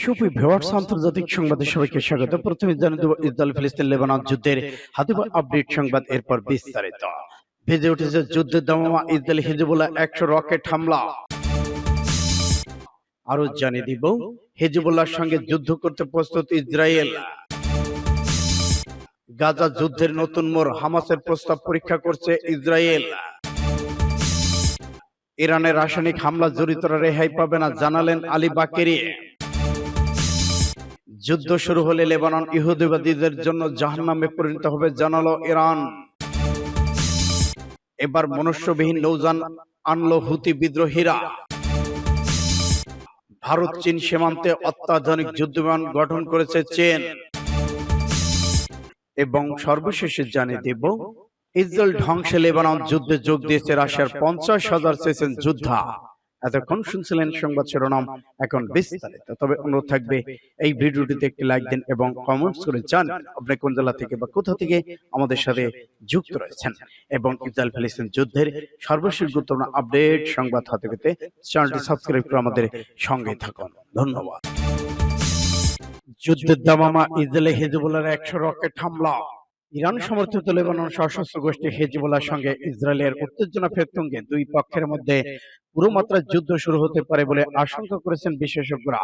Viewers আন্তর্জাতিক সংবাদে সবাইকে স্বাগত। প্রথমে জানিয়ে দেব ইসরায়েল ফিলিস্তিন লেবানন যুদ্ধের হাতিবা আপডেট সংবাদ এরপর বিস্তারিত। ভেজে উঠেছে যুদ্ধের দামামা ইসরায়েল হিজবুল্লাহ একশো রকেট হামলা। আরও জানিয়ে দিব হিজবুল্লাহর সঙ্গে যুদ্ধ করতে প্রস্তুত ইসরায়েল। গাজা যুদ্ধের নতুন মোড় হামাসের প্রস্তাব পরীক্ষা করছে ইসরায়েল। ইরানের রাসায়নিক হামলা জড়িতরা রেহাই পাবে না জানালেন আলী বাকেরি যুদ্ধ শুরু হলে লেবানন ইহুদিবাদীদের জন্য জাহান্নামে পরিণত হবে, জানালো ইরান। এবার মনুষ্যবিহীন নৌযান আনলো হুতি বিদ্রোহীরা। ভারত, চীন সীমান্তে অত্যাধুনিক যুদ্ধবিমান গঠন করেছে চীন। এবং সর্বশেষে জানিয়ে দেব, ইসরায়েল ধ্বংসে লেবানন যুদ্ধে যোগ দিয়েছে রাশিয়ার পঞ্চাশ হাজার সেশন যোদ্ধা। এতক্ষণ শুনছিলেন সংবাদ শিরোনাম এখন বিস্তারিত। তবে অনুরোধ থাকবে এই ভিডিওটিতে একটি লাইক দিন এবং কমেন্টস করে জানান আপনি কোন জেলা থেকে বা কোথা থেকে আমাদের সাথে যুক্ত রয়েছেন এবং ইসরায়েল ফিলিস্তিন যুদ্ধের সর্বশেষ গুরুত্বপূর্ণ আপডেট সংবাদ হাতে পেতে চ্যানেলটি সাবস্ক্রাইব করে আমাদের সঙ্গে থাকুন। ধন্যবাদ। যুদ্ধের দামামা ইসরায়েলে হিজবুল্লাহর একশো রকেট হামলা। ইরান সমর্থিত লেবানন সশস্ত্র গোষ্ঠী হেজবুল্লাহর সঙ্গে ইসরায়েলের উত্তেজনা ফেরতুঙ্গে দুই পক্ষের মধ্যে পুরো মাত্রার যুদ্ধ শুরু হতে পারে বলে আশঙ্কা করেছেন বিশেষজ্ঞরা।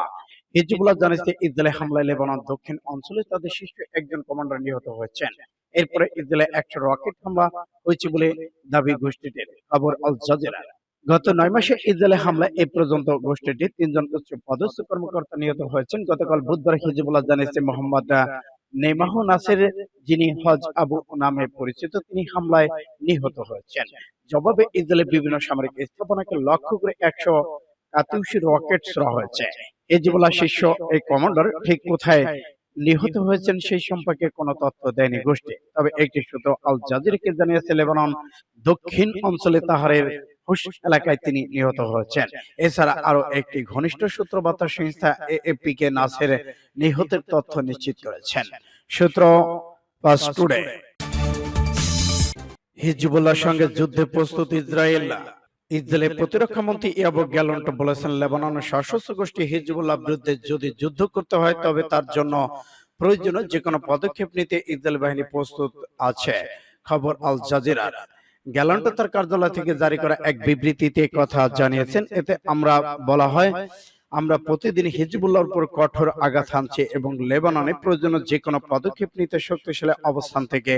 হিজবুল্লাহ জানিয়েছে ইসরায়েলে হামলায় লেবানন দক্ষিণ অঞ্চলে তাদের শীর্ষ একজন কমান্ডার নিহত হয়েছেন। এরপরে ইসরায়েলে একশো রকেট হামলা হয়েছে বলে দাবি গোষ্ঠীটির খবর আল জাজিরা। গত নয় মাসে ইসরায়েলে হামলায় এ পর্যন্ত গোষ্ঠীটির তিনজন উচ্চ পদস্থ কর্মকর্তা নিহত হয়েছেন। গতকাল বুধবার হিজবুল্লাহ জানিয়েছে মোহাম্মদ নেমাহ নাসের যিনি হজ আবু নামে পরিচিত, তিনি হামলায় নিহত হয়েছেন। জবাবে ইসরায়েলের বিভিন্ন সামরিক স্থাপনাকে লক্ষ্য করে একশো কাতিউসি রকেট ছোড়া হয়েছে। হিজবুল্লাহ শীর্ষ এই কমান্ডার ঠিক কোথায় নিহত হয়েছেন সেই সম্পর্কে কোনো তথ্য দেয়নি গোষ্ঠী। তবে একটি সূত্র আল জাজিরকে জানিয়েছে, লেবানন দক্ষিণ অঞ্চলে তাহারের হুশ এলাকায় তিনি নিহত হয়েছেন। এছাড়া আরও একটি ঘনিষ্ঠ সূত্র বার্তা সংস্থা এএপি কে নাসের নিহতের তথ্য নিশ্চিত করেছেন। সূত্র হিজবুল্লাহর সঙ্গে যুদ্ধে প্রস্তুত ইসরায়েল। ইসরায়েলের প্রতিরক্ষা মন্ত্রী ইয়াবো গ্যালন্ট বলেছেন, লেবাননের সশস্ত্র গোষ্ঠী হিজবুল্লাহ বিরুদ্ধে যদি যুদ্ধ করতে হয়, তবে তার জন্য প্রয়োজনীয় যে কোনো পদক্ষেপ নিতে ইসরায়েল বাহিনী প্রস্তুত আছে। খবর আল জাজিরার। গ্যালান্ট তার কার্যালয় থেকে জারি করা এক বিবৃতিতে কথা জানিয়েছেন। এতে আমরা বলা হয় আমরা প্রতিদিন হিজবুল্লাহর উপর কঠোর আঘাত হানছি এবং লেবাননে প্রয়োজনীয় যে কোনো পদক্ষেপ নিতে শক্তিশালী অবস্থান থেকে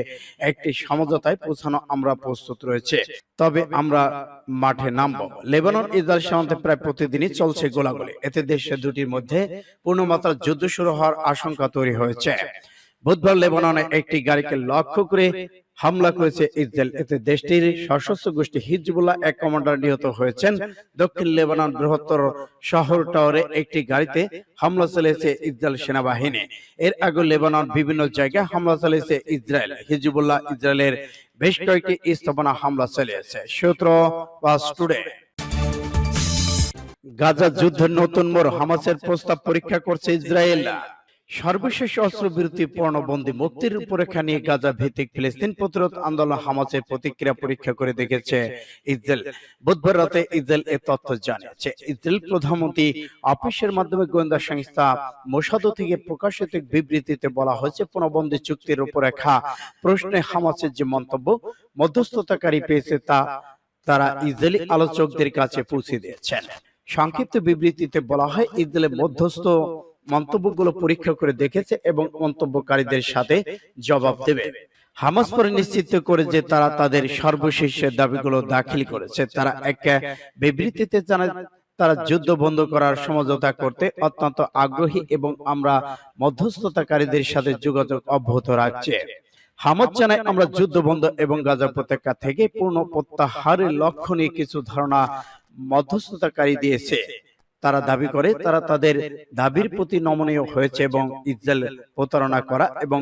একটি সমঝোতায় পৌঁছানো আমরা প্রস্তুত রয়েছে। তবে আমরা মাঠে নামব। লেবানন ইসরায়েল সীমান্তে প্রায় প্রতিদিনই চলছে গোলাগুলি। এতে দেশের দুটির মধ্যে পূর্ণমাত্রার যুদ্ধ শুরু হওয়ার আশঙ্কা তৈরি হয়েছে। বুধবার লেবাননে একটি গাড়িকে লক্ষ্য করে হামলা করেছে ইসরায়েল। এতে দেশটির সশস্ত্র গোষ্ঠী হিজবুল্লাহ এক কমান্ডার নিহত হয়েছেন। দক্ষিণ লেবানন বৃহত্তর শহর টাওয়ারে একটি গাড়িতে হামলা চালিয়েছে ইসরায়েল সেনাবাহিনী। এর আগে লেবানন বিভিন্ন জায়গায় হামলা চালিয়েছে ইসরায়েল। হিজবুল্লাহ ইসরায়েলের বেশ কয়েকটি স্থাপনা হামলা চালিয়েছে। সূত্র পাস টুডে। গাজা যুদ্ধের নতুন মোড় হামাসের প্রস্তাব পরীক্ষা করছে ইসরায়েল। সর্বশেষ অস্ত্রবিরতি পর্ণবন্দি মুক্তির রূপরেখা নিয়ে গাজা ভিত্তিক ফিলিস্তিন প্রতিরোধ আন্দোলন হামাসের প্রতিক্রিয়া পরীক্ষা করে দেখেছে ইসরায়েল। বুধবার রাতে ইসরায়েল এ তথ্য জানিয়েছে। ইসরায়েল প্রধানমন্ত্রী অফিসের মাধ্যমে গোয়েন্দা সংস্থা মোসাদো থেকে প্রকাশিত বিবৃতিতে বলা হয়েছে, পূর্ণবন্দি চুক্তির রূপরেখা প্রশ্নে হামাসের যে মন্তব্য মধ্যস্থতাকারী পেয়েছে তা তারা ইসরায়েলি আলোচকদের কাছে পৌঁছে দিয়েছেন। সংক্ষিপ্ত বিবৃতিতে বলা হয়, ইসরায়েলের মধ্যস্থ মন্তব্যগুলো পরীক্ষা করে দেখেছে এবং মন্তব্যকারীদের সাথে জবাব দেবে। হামাস পরে নিশ্চিত করে যে তারা তাদের সর্বশেষ দাবিগুলো দাখিল করেছে। তারা এক বিবৃতিতে জানায়, তারা যুদ্ধ বন্ধ করার সমঝোতা করতে অত্যন্ত আগ্রহী এবং আমরা মধ্যস্থতাকারীদের সাথে যোগাযোগ অব্যাহত রাখছে। হামাদ জানায়, আমরা যুদ্ধ বন্ধ এবং গাজা উপত্যকা থেকে পূর্ণ প্রত্যাহারের লক্ষ্য নিয়ে কিছু ধারণা মধ্যস্থতাকারী দিয়েছে। তারা দাবি করে তারা তাদের দাবির প্রতি নমনীয় হয়েছে এবং ইসরায়েল প্রতারণা করা এবং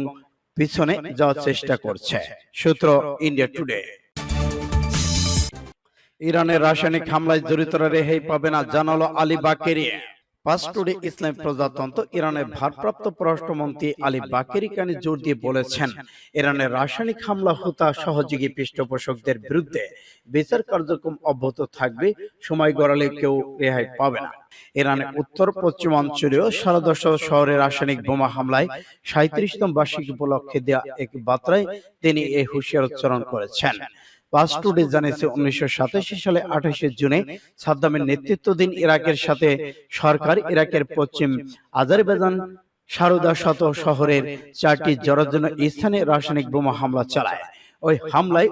পিছনে যাওয়ার চেষ্টা করছে। সূত্র ইন্ডিয়া টুডে ইরানের রাসায়নিক হামলায় জড়িতরা রেহাই পাবে না জানালো আলী বাকেরি পাস্টুডে ইসলাম প্রজাতন্ত্র ইরানের ভারপ্রাপ্ত পররাষ্ট্রমন্ত্রী আলী বাকেরি কানি জোর দিয়ে বলেছেন, ইরানের রাসায়নিক হামলা, হুতা, সহযোগী পৃষ্ঠপোষকদের বিরুদ্ধে বিচার কার্যক্রম অব্যাহত থাকবে, সময় গড়ালে কেউ রেহাই পাবে না। ইরানের উত্তর পশ্চিমাঞ্চলীয় সারা দশক শহরে রাসায়নিক বোমা হামলায় সাঁত্রিশতম বার্ষিকী উপলক্ষে দেওয়া এক বার্তায় তিনি এই হুঁশিয়ার উচ্চারণ করেছেন। পাস টুডে জানিয়েছে উনিশশো সাতাশি সালে আঠাশে জুনে সাদ্দামের নেতৃত্বাধীন ইরাকের সাথে সরকার ইরাকের পশ্চিম আজারবাইজান সারদা শত শহরের চারটি জরাজীর্ণ স্থানে রাসায়নিক বোমা হামলা চালায়। ওই হামলায়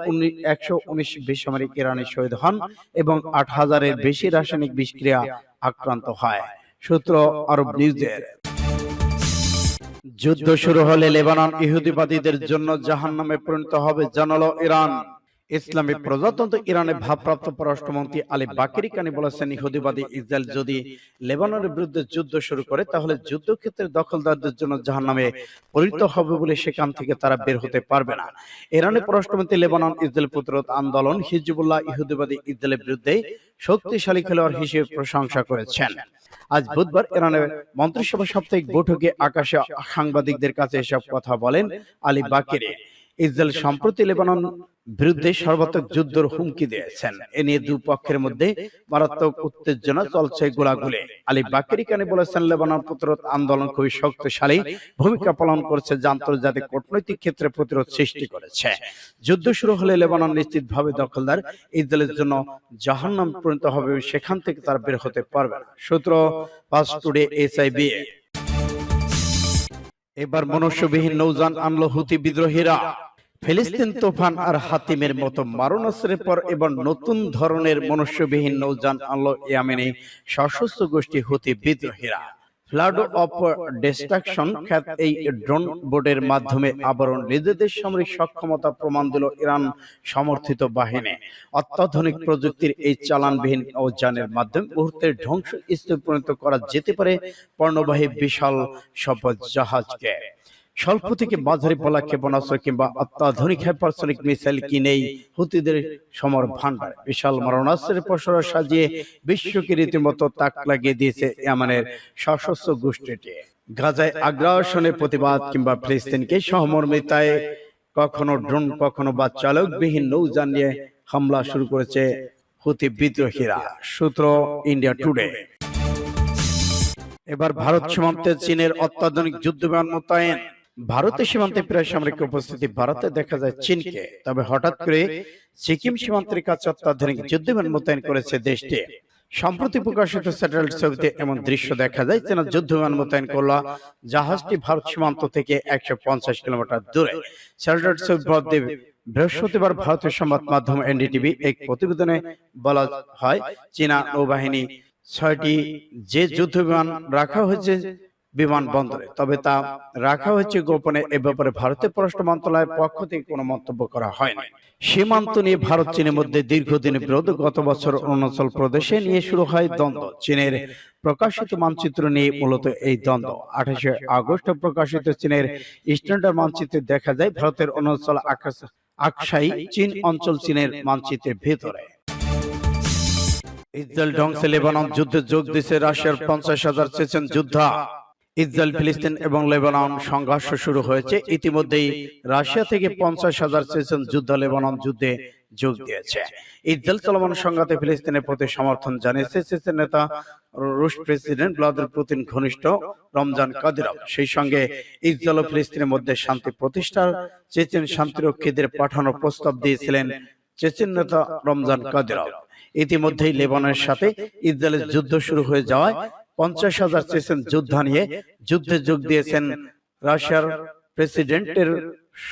একশো উনিশ বেসামরিক ইরানি শহীদ হন এবং আট হাজারের বেশি রাসায়নিক বিষক্রিয়া আক্রান্ত হয়। সূত্র আরব নিউজের। যুদ্ধ শুরু হলে লেবানন ইহুদিবাদীদের জন্য জাহান্নামে পরিণত হবে জানালো ইরান। ইসলামী প্রজাতন্ত্র ইরানের ভারপ্রাপ্ত পররাষ্ট্রমন্ত্রী আলী বাকেরি কানি বলেছেন ইহুদিবাদী ইসরায়েল যদি লেবাননের বিরুদ্ধে যুদ্ধ শুরু করে তাহলে যুদ্ধক্ষেত্রের দখলদারদের জন্য জাহান্নামে পরিণত হবে বলে সেখান থেকে তারা বের হতে পারবে না। ইরানের পররাষ্ট্রমন্ত্রী লেবানন ইসরায়েল প্রতিরোধ আন্দোলন হিজবুল্লাহ ইহুদিবাদী ইসরায়েলের বিরুদ্ধে শক্তিশালী খেলোয়াড় হিসেবে প্রশংসা করেছেন। আজ বুধবার ইরানের মন্ত্রিসভা সাপ্তাহিক বৈঠকে আকাশে সাংবাদিকদের কাছে এসব কথা বলেন। আলী বাকেরি ইসরায়েল সম্প্রতি লেবানন বিরুদ্ধে সর্বাত্মক যুদ্ধের হুমকি দিয়েছেন। এ নিয়ে দুপক্ষের মধ্যে মারাত্মক উত্তেজনা চলছে গোলাগুলি। আলী বাকেরি কানে বলেছেন লেবানন প্রতিরোধ আন্দোলন খুবই শক্তিশালী। ভূমিকা পালন করছে যা আন্তর্জাতিক কূটনৈতিক ক্ষেত্রে প্রতিরোধ সৃষ্টি করেছে। যুদ্ধ শুরু হলে লেবানন নিশ্চিতভাবে দখলদার ইসরায়েলের জন্য জাহান্নাম পরিণত হবে সেখান থেকে তারা বের হতে পারবে না। সূত্র পাস টুডে এসআইবি এবার মনুষ্যবিহীন নৌজান আনলো হুতি বিদ্রোহীরা। ফিলিস্তিন তুফান আর হাতিমের মতো মারণাস্ত্রের পর এবার নতুন ধরনের মনুষ্যবিহীন নৌজান আনলো ইয়ামেনে সশস্ত্র গোষ্ঠী হুতি বিদ্রোহীরা। ফ্লাড অফ ডিস্ট্রাকশন খ্যাত এই ড্রোন বোর্ডের মাধ্যমে আবরণ। নিজেদের সামরিক সক্ষমতা প্রমাণ দিল ইরান সমর্থিত বাহিনী। অত্যাধুনিক প্রযুক্তির এই চালানবিহীন নৌযানের মাধ্যমে মুহূর্তের ধ্বংস স্তূপ পরিণত করা যেতে পারে। পণ্যবাহী বিশাল সব জাহাজকে। স্বল্প থেকে মাঝারি পলা ক্ষেপণাস্ত্র কিংবা অত্যাধুনিক হাইপারসনিক মিসাইল কিনেই হুতিদের সমর ভান্ডার বিশাল মারণাস্ত্রের পসরা সাজিয়ে বিশ্বকে রীতিমতো তাক লাগিয়ে দিয়েছে ইয়ামানের সশস্ত্র গোষ্ঠীটি। গাজায় আগ্রাসনের প্রতিবাদ কিংবা ফিলিস্তিনকে সহমর্মিতায় কখনো ড্রোন কখনো বা চালকবিহীন নৌযান নিয়ে হামলা শুরু করেছে হুতি বিদ্রোহীরা। সূত্র ইন্ডিয়া টুডে এবার ভারত সীমান্তে চীনের অত্যাধুনিক যুদ্ধ বিমান মোতায়েন ভারতের সীমান্তে প্রায় সামরিক উপস্থিতি ভারতে দেখা যায় চীনকে। তবে হঠাৎ করে সিকিম সীমান্তের কাছে অত্যাধুনিক যুদ্ধ বিমান মোতায়েন করেছে দেশটি। সম্প্রতি প্রকাশিত স্যাটেলাইট ছবিতে এমন দৃশ্য দেখা যায় চীনা যুদ্ধ বিমান মোতায়েন করল জাহাজটি ভারত সীমান্ত থেকে একশো পঞ্চাশ কিলোমিটার দূরে। স্যাটেলাইট ছবি মধ্যে বৃহস্পতিবার ভারতের সংবাদ মাধ্যম এনডিটিভি এক প্রতিবেদনে বলা হয় চীনা নৌবাহিনী ছয়টি যে যুদ্ধ বিমান রাখা হয়েছে বিমানবন্দরে তবে তা রাখা হয়েছে গোপনে। এ ব্যাপারে ভারতের পররাষ্ট্র মন্ত্রণালয়ের পক্ষ থেকে কোনো মন্তব্য করা হয়নি। সীমান্ত নিয়ে ভারত চীনের মধ্যে দীর্ঘদিনের বিরোধ গত বছর অরুণাচল প্রদেশে নিয়ে শুরু হয় দ্বন্দ্ব। চীনের প্রকাশিত মানচিত্র নিয়ে মূলত এই দ্বন্দ্ব। আঠাশে আগস্ট প্রকাশিত চীনের স্ট্যান্ডার্ড মানচিত্রে দেখা যায় ভারতের অরুণাচল আকাশ আকসাই চীন অঞ্চল চীনের মানচিত্রের ভেতরে। ইসরায়েল ধ্বংসে লেবানন যুদ্ধে যোগ দিচ্ছে রাশিয়ার পঞ্চাশ হাজার চেচেন যোদ্ধা। ইসরায়েল ফিলিস্তিন এবং লেবানন সংঘর্ষ শুরু হয়েছে। ইতিমধ্যেই রাশিয়া থেকে পঞ্চাশ হাজার চেচেন যুদ্ধ লেবানন যুদ্ধে যোগ দিয়েছে। ইসরায়েল চলমান সংঘাতে ফিলিস্তিনের প্রতি সমর্থন জানিয়েছে চেচেন নেতা রুশ প্রেসিডেন্ট ভ্লাদিমির পুতিন ঘনিষ্ঠ রমজান কাদিরভ সেই সঙ্গে ইসরায়েল ও ফিলিস্তিনের মধ্যে শান্তি প্রতিষ্ঠার চেচেন শান্তিরক্ষীদের পাঠানোর প্রস্তাব দিয়েছিলেন চেচেন নেতা রমজান কাদিরভ ইতিমধ্যেই লেবাননের সাথে ইসরায়েলের যুদ্ধ শুরু হয়ে যাওয়ায় পঞ্চাশ হাজার চেয়েছেন যোদ্ধা নিয়ে। যুদ্ধে যোগ দিয়েছেন রাশিয়ার প্রেসিডেন্টের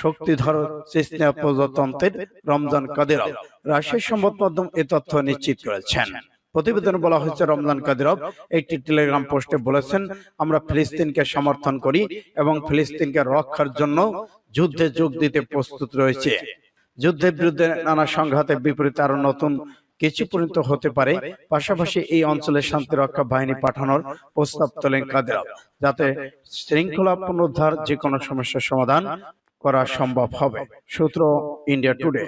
শক্তিধর চেচনিয়া প্রজাতন্ত্রের রমজান কাদিরভ রাশিয়ার সংবাদ মাধ্যম এ তথ্য নিশ্চিত করেছেন। প্রতিবেদনে বলা হয়েছে, রমজান কাদিরভ একটি টেলিগ্রাম পোস্টে বলেছেন, আমরা ফিলিস্তিনকে সমর্থন করি এবং ফিলিস্তিনকে রক্ষার জন্য যুদ্ধে যোগ দিতে প্রস্তুত রয়েছে। যুদ্ধের বিরুদ্ধে নানা সংঘাতের বিপরীতে আরও নতুন কিছু পরিণত হতে পারে, পাশাপাশি এই অঞ্চলে শান্তি রক্ষা বাহিনী পাঠানোর প্রস্তাব তোলেন কাদের যাতে শৃঙ্খলা পুনরুদ্ধার যে কোনো সমস্যার সমাধান করা সম্ভব হবে। সূত্র ইন্ডিয়া টুডে।